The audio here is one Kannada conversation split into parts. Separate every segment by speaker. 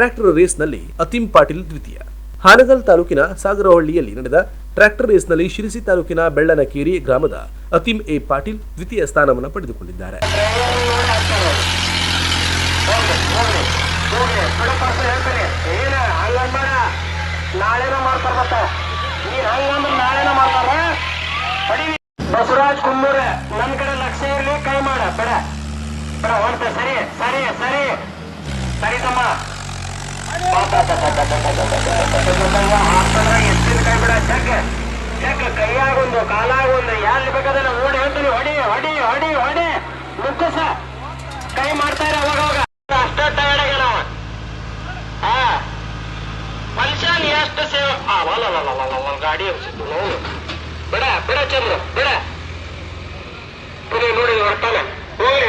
Speaker 1: ಟ್ರ್ಯಾಕ್ಟರ್ ರೇಸ್ನಲ್ಲಿ ಅತಿಮ್ ಪಾಟೀಲ್ ದ್ವಿತೀಯ. ಹಾನಗಲ್ ತಾಲೂಕಿನ ಸಾಗರಹಳ್ಳಿಯಲ್ಲಿ ನಡೆದ ಟ್ರ್ಯಾಕ್ಟರ್ ರೇಸ್ನಲ್ಲಿ ಶಿರಸಿ ತಾಲೂಕಿನ ಬೆಳ್ಳನಕೇರಿ ಗ್ರಾಮದ ಅತಿಮ್ ಎ ಪಾಟೀಲ್ ದ್ವಿತೀಯ ಸ್ಥಾನವನ್ನು ಪಡೆದುಕೊಂಡಿದ್ದಾರೆ.
Speaker 2: ಬಸವರಾಜ್ ಕುಮ್ಮೂರ ನನ್ನ ಕಡೆ ಲಕ್ಷ ಇರಲಿ, ಕೈ ಮಾಡ, ಬೇಡ. ಬೇಡ ಹೊರತೆ ಸರಿ ಸರಿ ಸರಿ. ಸರಿ ತಮ್ಮ. ಎತ್ತಿನ ಕೈ ಬಿಡ ಚೆಕ್ ಚೆಕ್ ಕೈಯಾಗೊಂದು ಕಾಲಾಗೊಂದು ಎಲ್ಲಿ ಹೇಳ್ತೀನಿ ಹೊಡಿ ಹೊಡಿ ಹೊಡಿ ಹೊಡಿ ಮುಕ್ಕಸ ಕೈ ಮಾಡ್ತಾರೆ ಅವಾಗ ಅವಾಗ ಹಾ ಮನುಷ್ಯ ನೀ ಎಷ್ಟು ಸೇವೆ ವಲ್ಲ ಗಾಡಿ ಅನ್ಸಿತ್ತು ನೋವು ಬಿಡ ಬಿಡ ಚಂದ್ರ ಬಿಡ ನೋಡಿ ಬರ್ತಾನೆ ಹೋಗ್ರಿ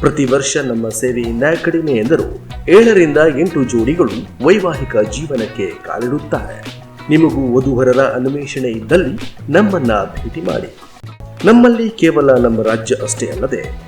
Speaker 1: ಪ್ರತಿ ವರ್ಷ ನಮ್ಮ ಸೇವೆಯಿಂದ ಕಡಿಮೆ ಎಂದರು. ಏಳರಿಂದ ಎಂಟು ಜೋಡಿಗಳು ವೈವಾಹಿಕ ಜೀವನಕ್ಕೆ ಕಾಲಿಡುತ್ತಾರೆ. ನಿಮಗೂ ವಧುವರರ ಅನ್ವೇಷಣೆ ಇದ್ದಲ್ಲಿ ನಮ್ಮನ್ನ ಭೇಟಿ ಮಾಡಿ. ನಮ್ಮಲ್ಲಿ ಕೇವಲ ನಮ್ಮ ರಾಜ್ಯ ಅಷ್ಟೇ ಅಲ್ಲದೆ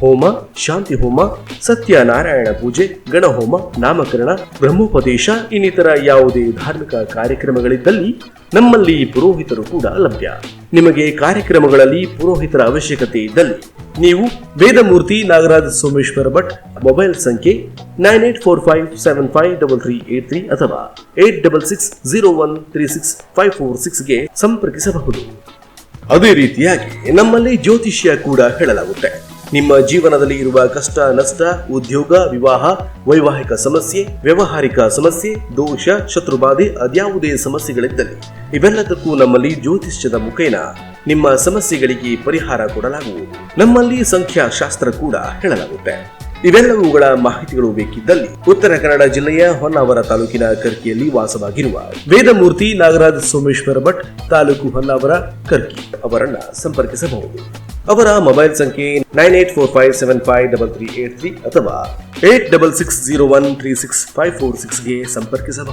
Speaker 1: ಹೋಮ, ಶಾಂತಿ ಹೋಮ, ಸತ್ಯನಾರಾಯಣ ಪೂಜೆ, ಗಣಹೋಮ, ನಾಮಕರಣ, ಬ್ರಹ್ಮೋಪದೇಶ, ಇನ್ನಿತರ ಯಾವುದೇ ಧಾರ್ಮಿಕ ಕಾರ್ಯಕ್ರಮಗಳಿದ್ದಲ್ಲಿ ನಮ್ಮಲ್ಲಿ ಪುರೋಹಿತರು ಕೂಡ ಲಭ್ಯ. ನಿಮಗೆ ಕಾರ್ಯಕ್ರಮಗಳಲ್ಲಿ ಪುರೋಹಿತರ ಅವಶ್ಯಕತೆ ಇದ್ದಲ್ಲಿ ನೀವು ವೇದಮೂರ್ತಿ ನಾಗರಾಜ ಸೋಮೇಶ್ವರ ಭಟ್ ಮೊಬೈಲ್ ಸಂಖ್ಯೆ nine eight four five seven five double three eight three ಅಥವಾ eight double six zero one three six five four ಸಿಕ್ಸ್ಗೆ ಸಂಪರ್ಕಿಸಬಹುದು. ಅದೇ ರೀತಿಯಾಗಿ ನಮ್ಮಲ್ಲಿ ಜ್ಯೋತಿಷ್ಯ ಕೂಡ ಹೇಳಲಾಗುತ್ತೆ. ನಿಮ್ಮ ಜೀವನದಲ್ಲಿ ಇರುವ ಕಷ್ಟ, ನಷ್ಟ, ಉದ್ಯೋಗ, ವಿವಾಹ, ವೈವಾಹಿಕ ಸಮಸ್ಯೆ, ವ್ಯವಹಾರಿಕ ಸಮಸ್ಯೆ, ದೋಷ, ಶತ್ರುಬಾಧೆ ಅದ್ಯಾವುದೇ ಸಮಸ್ಯೆಗಳಿದ್ದಲ್ಲಿ ಇವೆಲ್ಲದಕ್ಕೂ ನಮ್ಮಲ್ಲಿ ಜ್ಯೋತಿಷ್ಯದ ಮುಖೇನ. ನಿಮ್ಮ ಸಮಸ್ಯೆಗಳಿಗೆ ಪರಿಹಾರ ಕೊಡಲಾಗುವುದು. ನಮ್ಮಲ್ಲಿ ಸಂಖ್ಯಾಶಾಸ್ತ್ರ ಕೂಡ ಹೇಳಲಾಗುತ್ತೆ. ಇವೆಲ್ಲವುಗಳ ಮಾಹಿತಿಗಳು ಬೇಕಿದ್ದಲ್ಲಿ ಉತ್ತರ ಕನ್ನಡ ಜಿಲ್ಲೆಯ ಹೊನ್ನಾವರ ತಾಲೂಕಿನ ಕರ್ಕಿಯಲ್ಲಿ ವಾಸವಾಗಿರುವ ವೇದಮೂರ್ತಿ ನಾಗರಾಜ ಸೋಮೇಶ್ವರ ಭಟ್, ತಾಲೂಕು ಹೊನ್ನಾವರ ಕರ್ಕಿ ಅವರನ್ನ ಸಂಪರ್ಕಿಸಬಹುದು. ಅವರ ಮೊಬೈಲ್ ಸಂಖ್ಯೆ nine eight four five seven five double three eight three ಅಥವಾ eight double six zero one three six five four ಸಿಕ್ಸ್ಗೆ ಸಂಪರ್ಕಿಸಬಹುದು.